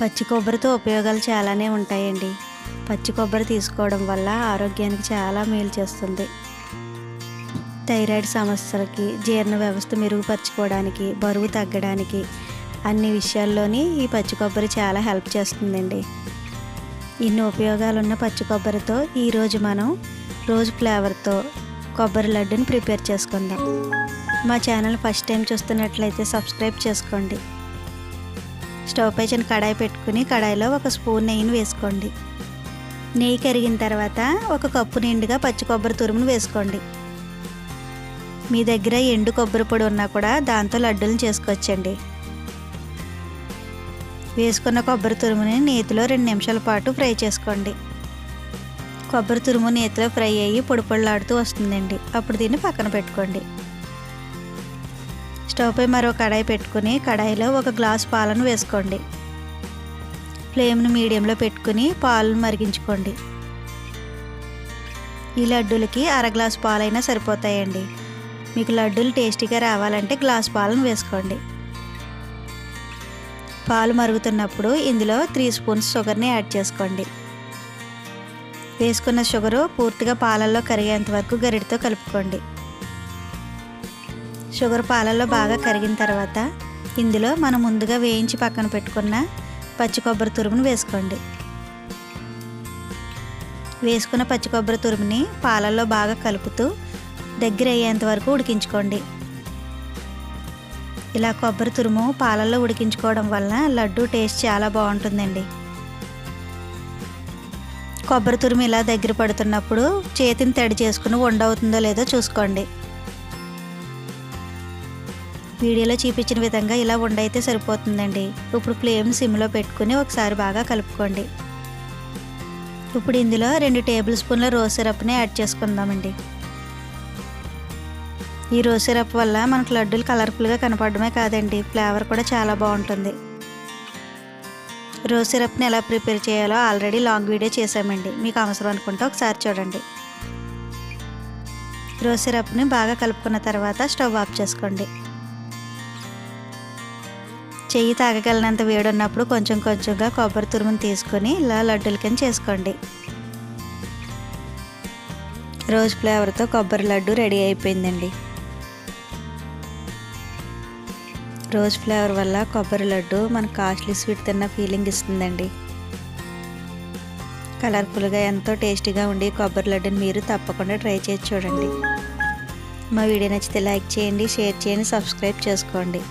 పచ్చి కొబ్బరితో ఉపయోగాలు చాలానే ఉంటాయండి. పచ్చి కొబ్బరి తీసుకోవడం వల్ల ఆరోగ్యానికి చాలా మేలు చేస్తుంది. థైరాయిడ్ సమస్యలకి జీర్ణ వ్యవస్థ మెరుగుపరచుకోవడానికి బరువు తగ్గడానికి అన్ని విషయాల్లోని ఈ పచ్చి కొబ్బరి చాలా హెల్ప్ చేస్తుందండి. ఇన్ని ఉపయోగాలు ఉన్న పచ్చి కొబ్బరితో ఈరోజు మనం రోజు ఫ్లేవర్తో కొబ్బరి లడ్డుని ప్రిపేర్ చేసుకుందాం. మా ఛానల్ ఫస్ట్ టైం చూస్తున్నట్లయితే సబ్స్క్రైబ్ చేసుకోండి. స్టవ్ పై చిన్న కడాయి పెట్టుకుని కడాయిలో ఒక స్పూన్ నెయ్యిని వేసుకోండి. నెయ్యి కరిగిన తర్వాత ఒక కప్పు నిండుగా పచ్చి కొబ్బరి తురుమును వేసుకోండి. మీ దగ్గర ఎండు కొబ్బరి పొడి ఉన్నా కూడా దాంతో లడ్డూలను చేసుకోవచ్చండి. వేసుకున్న కొబ్బరి తురుముని నేతిలో రెండు నిమిషాల పాటు ఫ్రై చేసుకోండి. కొబ్బరి తురుము నేతిలో ఫ్రై అయ్యి పొడి పొడిలాడుతూ వస్తుందండి. అప్పుడు దీన్ని పక్కన పెట్టుకోండి. స్టవ్పై మరో కడాయి పెట్టుకుని కడాయిలో ఒక గ్లాస్ పాలను వేసుకోండి. ఫ్లేమ్ను మీడియంలో పెట్టుకుని పాలను మరిగించుకోండి. ఈ లడ్డూలకి అర గ్లాస్ పాలైనా సరిపోతాయండి. మీకు లడ్డూలు టేస్టీగా రావాలంటే గ్లాస్ పాలను వేసుకోండి. పాలు మరుగుతున్నప్పుడు ఇందులో త్రీ స్పూన్స్ షుగర్ని యాడ్ చేసుకోండి. వేసుకున్న షుగరు పూర్తిగా పాలల్లో కరిగేంత వరకు గరిటితో కలుపుకోండి. షుగర్ పాలల్లో బాగా కరిగిన తర్వాత ఇందులో మనం ముందుగా వేయించి పక్కన పెట్టుకున్న పచ్చి కొబ్బరి తురుమును వేసుకోండి. వేసుకున్న పచ్చి కొబ్బరి తురుముని పాలల్లో బాగా కలుపుతూ దగ్గర అయ్యేంత వరకు ఉడికించుకోండి. ఇలా కొబ్బరి తురుము పాలల్లో ఉడికించుకోవడం వలన లడ్డు టేస్ట్ చాలా బాగుంటుందండి. కొబ్బరి తురుము ఇలా దగ్గర పడుతున్నప్పుడు చేతిని తడి చేసుకుని వండవుతుందో లేదో చూసుకోండి. వీడియోలో చూపించిన విధంగా ఇలా ఉండైతే సరిపోతుందండి. ఇప్పుడు ఫ్లేమ్ సిమ్లో పెట్టుకుని ఒకసారి బాగా కలుపుకోండి. ఇప్పుడు ఇందులో రెండు టేబుల్ స్పూన్ల రోజ్ సిరప్ని యాడ్ చేసుకుందామండి. ఈ రోజ్ సిరప్ వల్ల మనకు లడ్డూలు కలర్ఫుల్గా కనపడమే కాదండి. ఫ్లేవర్ కూడా చాలా బాగుంటుంది. రోజ్ సిరప్ని ఎలా ప్రిపేర్ చేయాలో ఆల్రెడీ లాంగ్ వీడియో చేసామండి మీకు అవసరం అనుకుంటే ఒకసారి చూడండి. రోజ్ సిరప్ని బాగా కలుపుకున్న తర్వాత స్టవ్ ఆఫ్ చేసుకోండి. చెయ్యి తాగగలిగినంత వేడి ఉన్నప్పుడు కొంచెం కొంచెంగా కొబ్బరి తురుముని తీసుకొని ఇలా లడ్డూల కింద చేసుకోండి. రోజ్ ఫ్లేవర్తో కొబ్బరి లడ్డు రెడీ అయిపోయిందండి. రోజ్ ఫ్లేవర్ వల్ల కొబ్బరి లడ్డు మన కాస్ట్లీ స్వీట్ తిన్న ఫీలింగ్ ఇస్తుందండి. కలర్ఫుల్గా ఎంతో టేస్టీగా ఉండి కొబ్బరి లడ్డుని మీరు తప్పకుండా ట్రై చేసి చూడండి. మా వీడియో నచ్చితే లైక్ చేయండి షేర్ చేయండి సబ్స్క్రైబ్ చేసుకోండి.